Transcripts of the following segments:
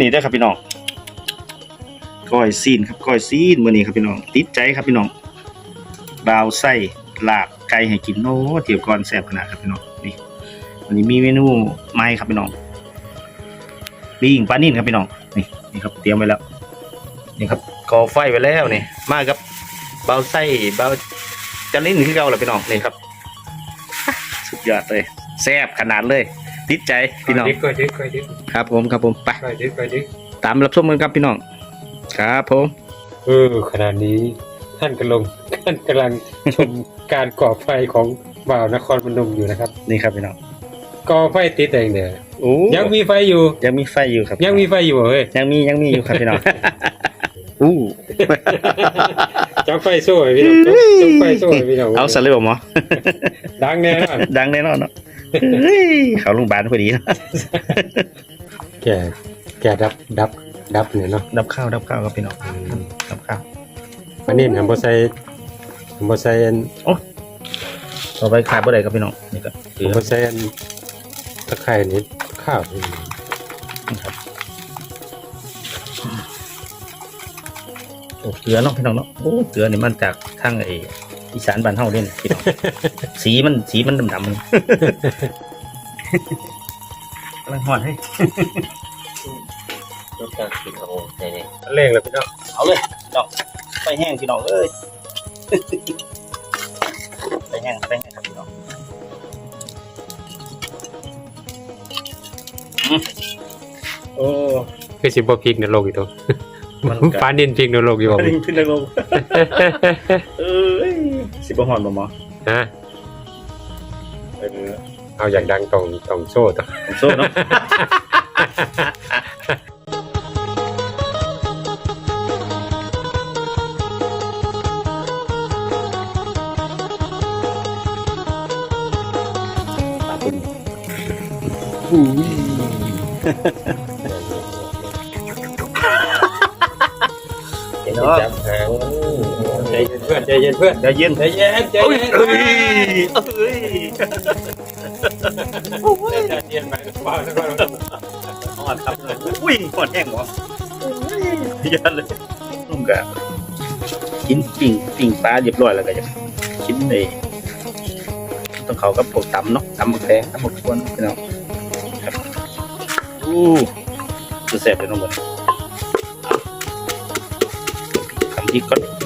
นี่ได้ครับพี่น้องก้อยซีนครับก้อยซีนมื้อนี้ครับพี่น้อง ติดใจครับพี่น้องบาวไส้ลาบไก่ให้กินโอ้เตี๋ยวก่อนแซ่บขนาดครับพี่น้องนี่วันนี้มีเมนูใหม่ครับพี่น้องปิ้งปลานิ่นครับพี่น้องนี่นี่ครับเตรียมไว้แล้วนี่ครับก่อไฟไว้แล้วนี่มากับเบาไส้เบาจะลิ้นคือเก่าแหละพี่น้องนี่ครับ สุดยอดเลยแซ่บขนาดเลย ติดใจพี่น้องดิก็ดิก็ดิครับผมครับผมไปก็ดิก็ดิตามรับชมกันครับพี่น้อง ครับผม เออขณะนี้ท่านกำลังท่านกำลังชมการก่อไฟของบ่าวนครพนมอยู่นะครับ นี่ครับพี่น้องก่อไฟติดเองเนี่ยโอ้ยังมีไฟอยู่ ยังมีไฟอยู่ครับยังมีไฟอยู่เฮ้ยยังมียังมีอยู่ครับพี่น้องอู้จับไฟโซ่ให้พี่น้องจับจับไฟโซ่ให้พี่น้องเอาสะเลยบ่หมอดังแน่นอนดังแน่นอนเนาะ เฮ้ยเขาโรงพยาบาลพอดีนะแกแกดับดับดับเนี่ยเนาะดับข้าวดับข้าวครับพี่น้องดับข้าวอันนี้ทำบ่ใส่ทำบ่ใส่อันต่อไปขาดบ่ได้ครับพี่น้องนี่ก็เกลือทำบ่ใส่อันตะไคร้นี่ข้าวครับโอ้เกลือเนาะพี่น้องเนาะโอ้เกลือนี่มันจากทางไอ้ อีสานบ้านเฮาเด่นพี่น้อง สีมันสีมันดำๆมันกำลังหอนให้ต้องการกินเอาในี่เร่งแล้วพี่น้องเอาเลยพี่น้องไปแห้งพี่น้องเอ้ยไปแห้งไปแห้งครับพี่น้องอืมโอ้คือสิบ่พริกนรกอีกตัวมันก็ปลานินพริกนรกอยู่บ่ขึ้นขึ้นลงเอ้ย สิบหอนบ่หมอฮะเออเอาอย่างดังต้องต้องโซ่ต่อผมโซ่เนาะ ปลาเป็นอุ้ยเห็นเนาะ พื่อนใจเย็นเพื่อนใจเย็นใจเย็นใจเอ้ยเย็นเอ้ยเอ้ยใจเย็นไปบ้าแล้วก็หอดครับเลยอุ้ยหอดแห้งเหรอยันเลยนุ่มกะกินปิ่งปิ่งปลาเรียบร้อยแล้วก็จะกินในต้องเขากับพวกตำเนาะตำหมกแดงตำหมกควนพี่น้องครับอู้จะแซ่บเลยน้องเบิร์นคำที่ก่อน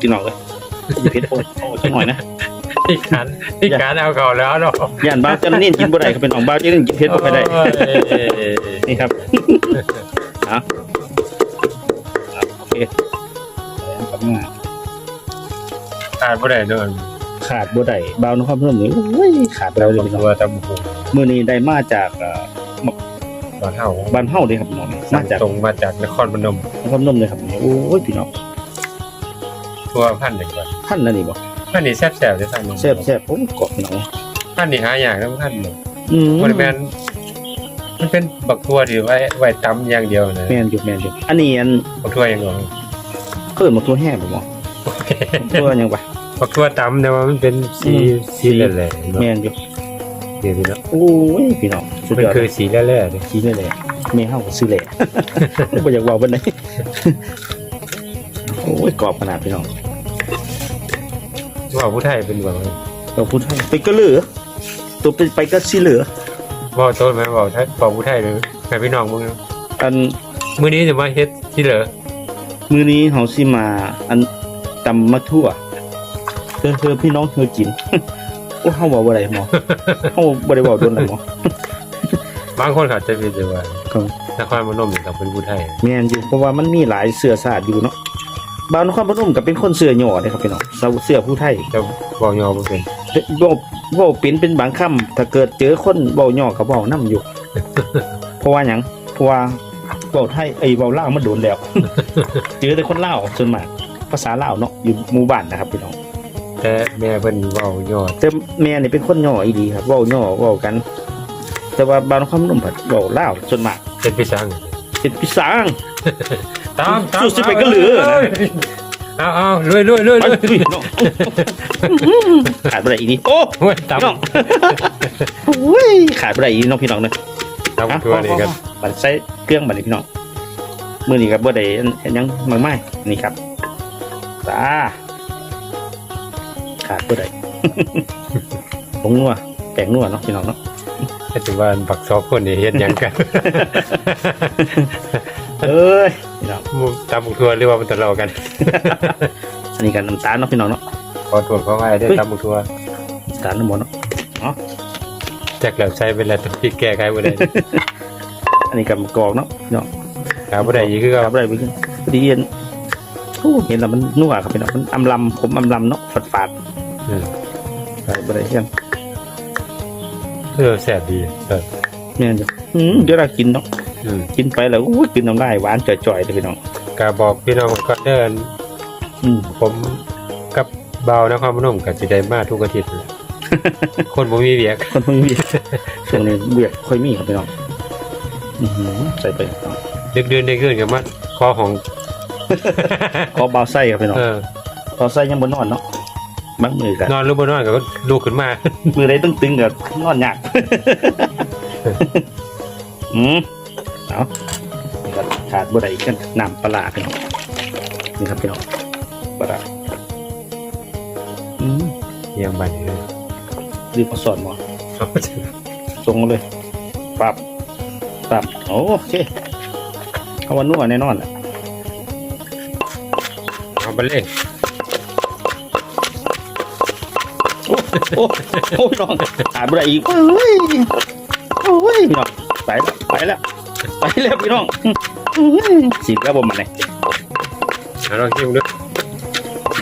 พี่น้องเลยอย่าเผ็ดโอ้โอ้จังหน่อยนะพี่การพี่การเอาเขาแล้วเนาะย่านบ้าวเจ้านี่กินบ่ได้ครับเป็นของบ้าวเจ้านี่กินเผ็ดบ่ค่อยได้นี่ครับเอาครับโอเคแล้วครับมาขาดบ่ได้เนาะขาดบ่ได้บ้าวนครพนมนี่โอ้ยขาดบ่ได้เลยพี่น้องตัวตำหูมื้อนี้ได้มาจากเอ่อตอนเฮาบ้านเฮาเด้ครับพี่น้องมาจากตรงมาจากนครพนมนครพนมเลยครับโอ้ยพี่น้อง ทั่วพันหนึ่งก่อนท่านนั่นนี่บ่พันนี่แซ่บๆได้พันหนึงแซ่บแซ่บผมกรอบพี่น้องพันนี่หาอย่างแล้วพันหนึ่งอืมมันเป็นมันเป็นบักทั่วที่ไว้ไว้ตำอย่างเดียวนะแม่นอยู่แม่นอยู่อันนี้อันบักทั่วอย่างเดียวเพิ่นมาตัวแห้งบ่หมอตัวหยังวะบักทั่วตำแต่ว่ามันเป็นสีอืมสีแหล่ๆเนาะแม่นอยู่เดี๋ยวนี้เนาะโอ้ยพี่น้องสุดมันยอดคือสีแหล่ๆเลยขี้เลยแหละแม่เฮาก็ซื้อแหละบ่อยากเว้าเบิ่นไหนโอ้ยกรอบขนาดพี่น้อง ว่าผู้ไทยเป็นแบบเราพูดให้ไปก็เหลือ ตัวไปไปก็สิเหลือว่าโต้นไหมว่าไทยบอกผู้ไทยเลยแม่พี่น้องมึงอันมื้อนี้จะมาเฮ็ดที่เหลือมื้อนี้เฮาสิมา อันตำมะทั่วเธอเธอพี่น้องเธอกิน โอ้เฮาเว้าบ่ได้หมอ เฮาบ่ได้เว้าโดนหรอกหมอบางคนเขาใจะเป็นว่าครับนครพนมนี่ต้องเป็นผู้ไทย แม่นอยู่เพราะว่ามันมีหลายเสื้อสาดอยู่เนาะ บาวนครพนมก็เป็นคนเสื้อหย่อเลยครับพี่น้องเสื้อเสื้อผู้ไทยจะบอกยอบ่เป็นเว้าเว้าเป็นเป็นบางคำถ้าเกิดเจอคนเว้าหย่อก็เว้านํอยู่ เพราะว่าหยังเพราะว่าเว้าไทยไอ้ยเว้าลาวมาโดนแล้ว เจอแต่คนลาวส่วนมากภาษาลาวเนาะอยู่หมู่บ้านนะครับพี่น้องแต่แม่เพิ่นเว้ายอแต่แม่นี่เป็นคนหย่ออีดีครับเว้าหย่อเว้ากัน แต่ว่าบาวนครพนมผัดเว้าลาวส่วนมากเป็นพี่สังเป็นพี่สาง ตามตามสู้สิไปก็เหลือนะ เอาเอาลุยลุยลุยไปลุยพี่น้องขาดบ่ได้อีนี่โอ้โอ้ยตามพี่น้องโอ้ยขาดบ่ได้อีนี่น้องพี่น้องเนอะตามตัวนี่กันบัดใส่เครื่องบัดนี้พี่น้องมื้อนี้ครับบ่ได้อันอันหยังมากมายนี่ครับตาขาดบ่ได้ผงนัวแป้งนัวเนาะพี่น้องเนาะปัจจุบันบักสองคนนี่เฮ็ดหยังกัน เอ้ยพี่น้องมุมตามบุกทัวหรือว่ามันทะเลาะกัน อันนี้กันน้ำตาลเนาะพี่น้องเนาะขอโทษขออภัยได้ตามบุกทัวน้ำตาลทั้งหมดเนาะจากแล้วใช้เวลาต้องพี่แก้ไขบ่ได้อันนี้กับมะกอกเนาะพี่น้องหาบ่ได้อีกคือคเก่ารับบ่ได้ไปขึ้นพอดีเห็นโอ้เห็นแล้วมันนัวครับพี่น้องมันอำลำผมอำลำเนาะฝาดฝาดอืมๆใส่บ่ได้เฮียงเออแซ่บดีเออเนี่ยจ้ะอืมเดี๋ยวเรากินเนาะอืม กินไปแล้วอู้ยกินน้ำลายหวานจ่อยๆเลยพี่น้องก็บอกพี่น้องก็เดินอืมผมกับเบานครพนมก็สิได้มาทุกอาทิตย์แหละคนบ่มีเวียกคนเพิ่งมีช่วงนี้เบียดค่อยมีครับพี่น้องอื้อหือใส่ไปพี่น้องดึกเดือนดึกคืนก็มาขอของขอเบาไส้ครับพี่น้องเออเบาไส้ยังบนนอนเนาะบางมือกันนอนหรือบ่นอนก็ลุกขึ้นมามือใดตึงตึงๆกับนอนยากอืม เอานี่ครับขาดบ่ได้อีกกันน้ำปลาร้าพี่น้องนี่ครับพี่น้องปลาร้าอืมเยี่ยมบัดนี้เลยรีบมาสอนหมอส่งมาเลยปรับปรับโอเคเอาวันนัวแน่นอนอะเอาไปเลยโอ้โอ้โอ้พี่น้องขาดบ่ได้อีกโอ้ยโอ้ยพี่น้องไปแล้วไปแล้ว ไปแล้วพี่น้องอื้อสิบแล้วบ่มาเลยเอาลองชิมดู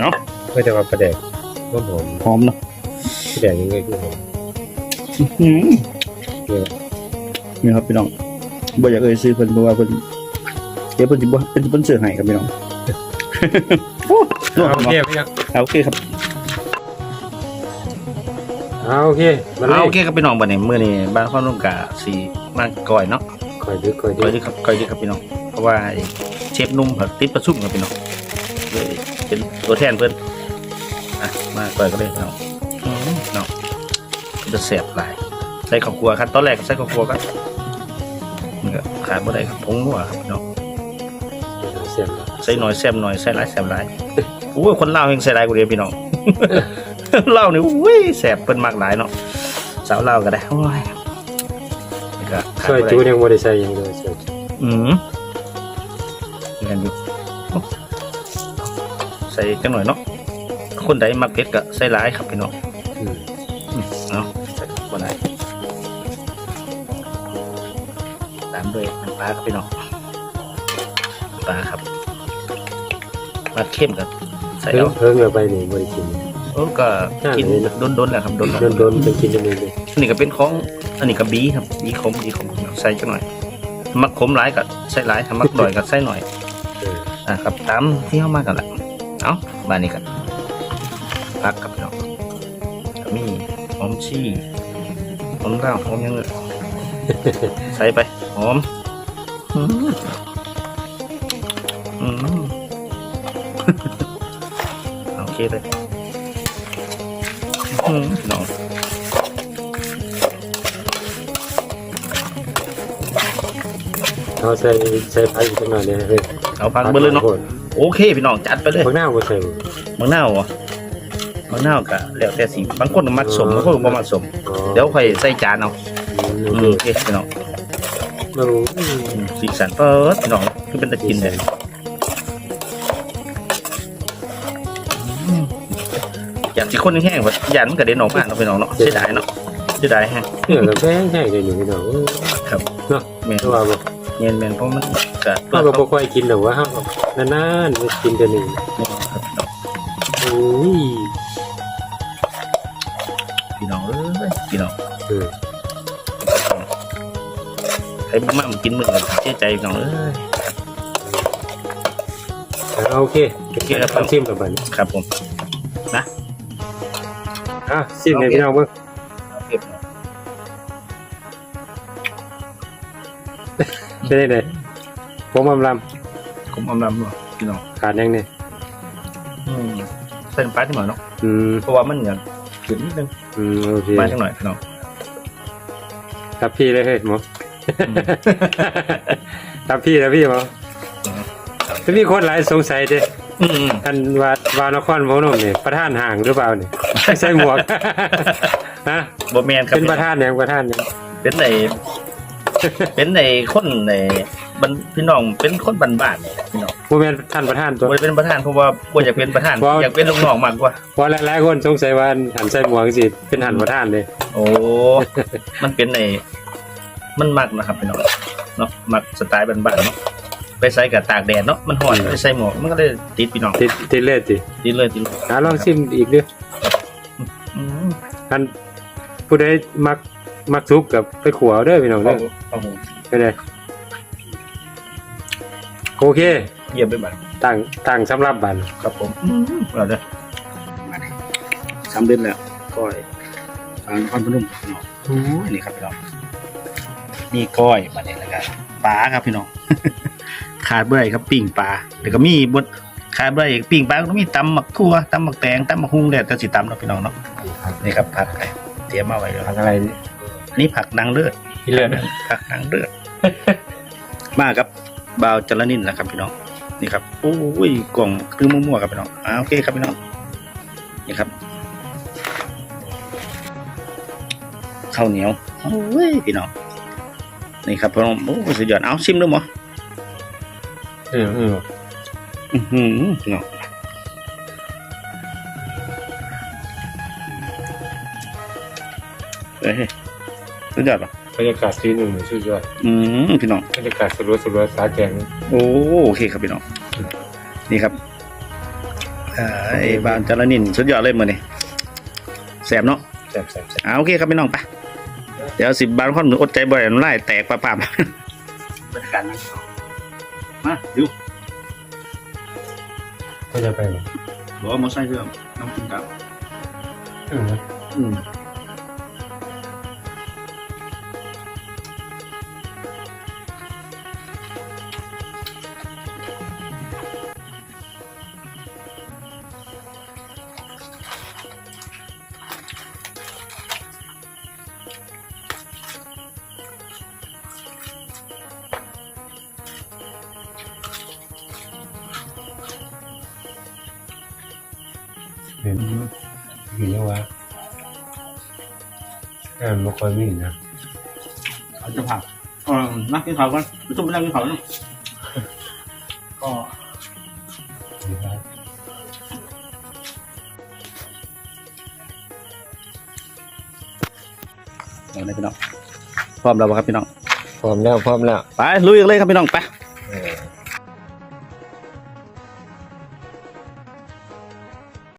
เนาะไม่แต่ว่าประเด็กก็ผมหอมเนาะประเด็กยังไงคือผมอืมเดี๋ยวนี่ครับพี่น้องบ่อยากเอ่ยซื้อเพิ่นเพราะว่าเพิ่นเดี๋ยวเพิ่นสิบ่เป็นเพิ่นซื้อให้ครับพี่น้องโอ้นวดเอาเนาะโอเคพี่ครับเอาโอเคครับเอาโอเคมาเลเอายโอเคครับพี่น้องบัดนี้มื้อนี้บ้านข้าวนุ่มกะสิมาก่อยเนาะ คอยดึกคอยก่อยดึดีกครับก่อยดีครับพี่น้องเพราะว่าไอ้เชฟนุ่มเขาติดประชุมครับพี่น้องเลยเป็นตัวแทนเพิ่นอะมาก่อยก็เลยพี่น้องอืมเนาะจะแซ่บหลายใส่ข้าวคั่วครับตอนแรกก็ใส่ข้าวคั่วครับนี่ก็ขาดบ่ได้ครับผงนัวครับพี่น้องเสียงแล้วใส่หน่อยแซ่บหน่อยใส่หลายแซ่บหลายโอ้ยคนเล่าวยังใส่หลายกว่าเดียวพี่น้องเล่าวนี่อุ้ยแซ่บเปิ้นมากหลายเนาะสาวเล่าวก็ได้โอ้ยนี่ก็ ขาดช่วยบ่จูได้ยังบ่ได้ใส่หยังเลยช่วยจูอืมนี่กันอยู่โอ้ใส่จังหน่อยเนาะคนใดมักเผ็ดก็ใส่หลายครับพี่น้องอืมอืมเนาะใส่บ่ได้ตามด้วยน้ำปลาครับพี่น้องน้ำปลาครับมาเข้มกับใส่เพิ่แล้งวเพิ่งเอาไปนี่บ่ได้กิน โอ้ก็กินน่าเลยนะโดนๆแหละครับโดนๆ โดนโดนๆไปกินอันนี้เลยอันนี้ก็เป็นของ อันนี้ก็บีครับบีขมบีขมใส่จังหน่อยมักขมหลายก็ใส่หลายถ้ามักหน่อยก็ใส่หน่อยเอออะครับตามที่เข้ามากันแหละเอาบ้านนี้กันพักกับพี่น้องก็มีหอมชี่หอมข้าวหอมหยังเงใส่ไปหอมอืมอืมโอเคเลยอืมพี่น้อง เอาใส่ใส่ผักอีกสักหน่อยเนี่ยเฮ้ยเอาพักเบอร์เลยเนาะโอเคพี่น้องจัดไปเลยผักหน้าบ่ใส่บ่มะนาวเหรอมะนาวกะแล้วแต่สิบางคนก็มักสมบางคนก็บ่มักสม อ๋อเดี๋ยวค่อยใส่จานเอาอืมอืโอมเคโอเคพี่น้องมารู้อืมสีสันเปิดพี่น้องคือเป็นตะกินเลยอืมอยากสิคนแห้งๆว่าหยันมันกระเด็นออกมาเนาะพี่น้องเนาะเสียดายเนาะเสียดายแฮะ เนี่ยก็แพงใช่กันอยู่พี่น้อง ครับเนาะแม่นเพราะว่าบ่แม่นแม่นเพราะมันกะเฮาก็บ่ค่อยกินหรอกว่าเฮาก็นานๆมากินกันหนึ่งครับพี่น้องโอ้ยพี่น้องเอ้ยพี่น้องเออใครบ้ามันกินมือกันเชื่อใจพี่น้องเอ้ยเอาโอเคโอเคครับทำซิมกับมันครับผมอะซิมให้พี่น้องเบิ่ง เป็นได้ไงผมอำลผมเอาลำหน่อยพี่น้องำขาดยังเนี่ยอืมเส้นปลาที่หน่อยเนาะอืมเพราะว่ามันเหมือนขึ้นนิดนึงอืมโอเคปลาที่หน่อยพี่น้องทับพี่เลยเฮ้ยหมออืมทับพี่ทับพี่หมอถ้ามีคนหลายสงสัยเด้อืมท่านว่าวานครพนมเนี่ยประธานห่างหรือเปล่าเนี่ยใส่หมวก ฮะบแมนครับเป็นประธานเนี่ยประธานเนี่ยเป็นใน เป็นในคนในบันพี่น้องเป็นคนบ้านๆเนี่ยพี่น้องโมเมนท่านประธานตัวบ่ได้เป็นประธานเพราะว่าบ่อยากเป็นประธานว้าวอยากเป็นลูกน้องมากกว่า เพราะหลายๆคนสงสัยว่าหันใส่หมวกสิเป็นหันประธานเลยโอ้มันเป็นในมันมักนะครับพี่น้องเนาะมักสไตล์บ้านๆเนาะไปใส่กับตากแดดเนาะมันร้อนไปใส่หมวกมันก็เลยติดพี่น้องติดติดเลือดติติดเลยติดเลยหาลองซิมอีกด้วยอืมท่านผู้ใดมัก มักซุกกับไปขัวเอาเด้อพี่น้องโอ้เด้อโหโอ้โหไปเลยโอเค เยี่ยมไปบ้านตั้งตั้งสำหรับบันครับผมเราเด้อทำเด่นแล้วก้อยทางพันพนุ่มพี่น้องโอ้ยนี่ครับพี่น้องมีก้อยมาเนี่ยแล้วก็ปลาครับพี่น้องขาดเบื่อครับปิ้งปลาเดี๋ยวก็มีบดขาดเบื่ออีกปิ้งปลาก็ต้องมีตำหมักทั่วตำหมักแตงตำหมักฮุ้งเด็ดจะสิตำเนาะพี่น้องเนาะนี่ครับผักไก่เตรียมมาไว้แล้วผักอะไรนี่อั นนี่ผักนางเลือดพี่เลือดผักนางเลือด มาครับบาวจระนินนะครับพี่น้อง นี่ครับ โอ้ยกล่องคือมั่วๆครับพี่น้องอ่าโอเคครับพี่น้อง นี่ครับข้าวเหนียวโอ้ยพี่น้อง นี่ครับพี่น้อง โอ้ยสุดยอด เอาชิมดูหมอเออเอออื้อหือพี่น้องเอ้ย สุดยอดป่ะบรรยากาศที่หนึ่งสุดยอดอืมพี่น้อง บรรยากาศสรุปสรุปสาแกงโอ้โอเคครับพี่น้อง นี่ครับอ่าไอ้บานจาระนินสุดยอดเลยมือนี่แสบเนาะแซ่บแซ่บแซ่บอ่าโอเคครับพี่น้องไปเดี๋ยวสิบบานคนหนึ่งอดใจบ่อยน้ำลายแตกปะปามบรรยากาศมาดูก็จะไปไหนบอกว่ามอไซค์เพื่อนน้ำกินกับเอออืม เห็นเห็นแล้วว่าอ่านไม่ค่อยมีนะเขาจะผักเออนักกินข้าวกันไม่ต้องไปนั่งกินข้าวนะก็ดีครับเดี๋ยวนะพี่น้องพร้อมแล้วบ่ครับพี่น้องพร้อมแล้วพร้อมแล้วไปลุยกันเลยครับพี่น้องไป